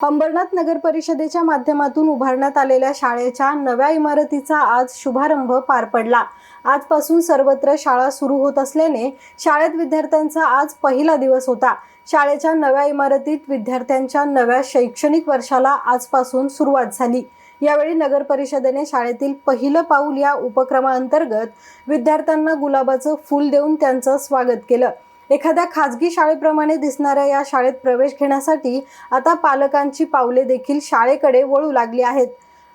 अंबरनाथ नगर परिषदेच्या माध्यमातून उभारण्यात आलेल्या शाळेच्या नव्या इमारतीचा आज शुभारंभ पार पडला. आजपासून सर्वत्र शाळा सुरू होत असल्याने शाळेत विद्यार्थ्यांचा आज पहिला दिवस होता. शाळेच्या नव्या इमारतीत विद्यार्थ्यांच्या नव्या शैक्षणिक वर्षाला आजपासून सुरुवात झाली. यावेळी नगर परिषदेने शाळेतील पहिलं पाऊल या उपक्रमाअंतर्गत विद्यार्थ्यांना गुलाबाचं फूल देऊन त्यांचं स्वागत केलं. एखाद्या खाजगी शाळेप्रमाणे दिसणाऱ्या या शाळेत प्रवेश घेण्यासाठी आता पालकांची पावले देखील शाळेकडे वळू लागली आहेत.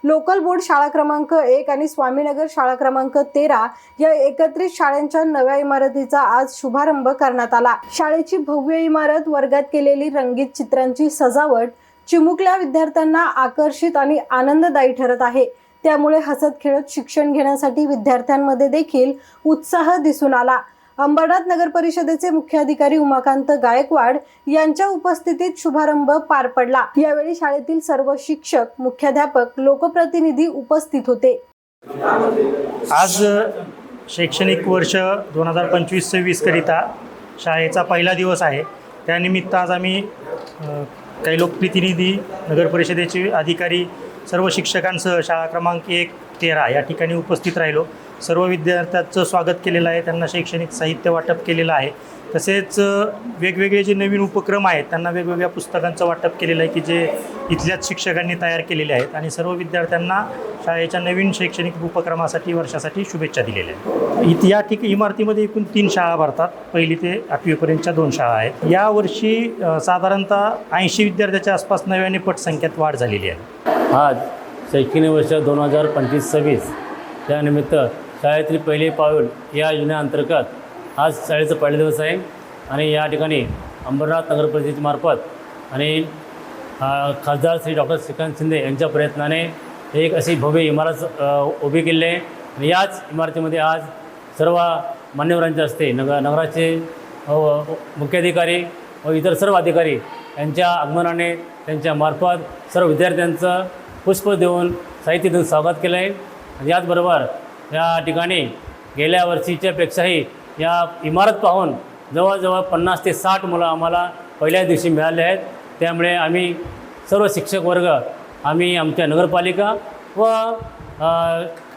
लोकल बोर्ड शाळा क्रमांक एक आणि स्वामीनगर शाळा क्रमांक तेरा या एकत्रित शाळांच्या नव्या इमारतीचा आज शुभारंभ करण्यात आला. शाळेची भव्य इमारत वर्गात केलेली रंगीत चित्रांची सजावट चिमुकल्या विद्यार्थ्यांना आकर्षित आणि आनंददायी ठरत आहे. त्यामुळे हसत खेळत शिक्षण घेण्यासाठी विद्यार्थ्यांमध्ये देखील उत्साह दिसून आला. अंबरनाथ नगर परिषदेचे मुख्याधिकारी उमाकांत गायकवाड यांच्या उपस्थितीत शुभारंभ पार पडला. यावेळी शाळेतील सर्व शिक्षक मुख्याध्यापक लोकप्रतिनिधी उपस्थित होते. आज शैक्षणिक वर्ष दोन हजार पंचवीस सव्वीसकरिता शाळेचा पहिला दिवस आहे. त्यानिमित्त आज आम्ही काही लोकप्रतिनिधी नगर परिषदेचे अधिकारी सर्व शिक्षकांसह शाळा क्रमांक एक तेरा या ठिकाणी उपस्थित राहिलो. सर्व विद्यार्थ्यांचं स्वागत केलेलं आहे. त्यांना शैक्षणिक साहित्य वाटप केलेलं आहे. तसेच वेगवेगळे जे नवीन उपक्रम आहेत त्यांना वेगवेगळ्या पुस्तकांचं वाटप केलेलं आहे की जे इथल्याच शिक्षकांनी तयार केलेले आहेत. आणि सर्व विद्यार्थ्यांना शाळेच्या नवीन शैक्षणिक उपक्रमासाठी वर्षासाठी शुभेच्छा दिलेल्या आहेत. इथे या ठिक इमारतीमध्ये एकूण तीन शाळा भरतात. पहिली ते आठवीपर्यंतच्या दोन शाळा आहेत. यावर्षी साधारणतः ऐंशी विद्यार्थ्याच्या आसपास नव्याने पटसंख्येत वाढ झालेली आहे. आज शैक्षणिक वर्ष दोन हजार पंचवीस सव्वीस. त्यानिमित्त शाळेतील पहिले पाऊल या योजनेअंतर्गत आज शाळेचा पहिला दिवस आहे आणि या ठिकाणी अंबरनाथ नगर परिषदेमार्फत आणि खासदार श्री डॉक्टर श्रीकांत शिंदे यांच्या प्रयत्नाने एक अशी भव्य इमारत उभी केली आहे. आणि याच इमारतीमध्ये आज सर्व मान्यवरांच्या हस्ते नगर नगराचे मुख्याधिकारी व इतर सर्व अधिकारी यांच्या आगमनाने त्यांच्या मार्फत सर्व विद्यार्थ्यांचं पुष्प देऊन साहित्य देऊन स्वागत केलं आहे. आणि याचबरोबर या ठिकाणी गेल्या वर्षीच्यापेक्षाही या इमारत पाहून जवळजवळ पन्नास ते साठ मुलं आम्हाला पहिल्या दिवशी मिळाले आहेत. त्यामुळे आम्ही सर्व शिक्षक वर्ग आम्ही आमच्या नगरपालिका व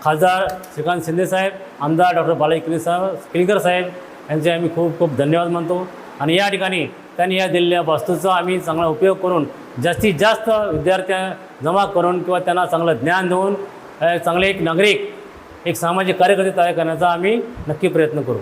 खासदार श्रीकांत शिंदेसाहेब आमदार डॉक्टर बालाजी किनी साहेब किनीकर साहेब यांचे आम्ही खूप खूप धन्यवाद मानतो. आणि या ठिकाणी त्यांनी या दिलेल्या वास्तूचा आम्ही चांगला उपयोग करून जास्तीत जास्त विद्यार्थ्या जमा करून किंवा त्यांना चांगलं ज्ञान देऊन चांगले एक नागरिक एक सामाजिक कार्यकर्ते तयार करण्याचा आम्ही नक्की प्रयत्न करू.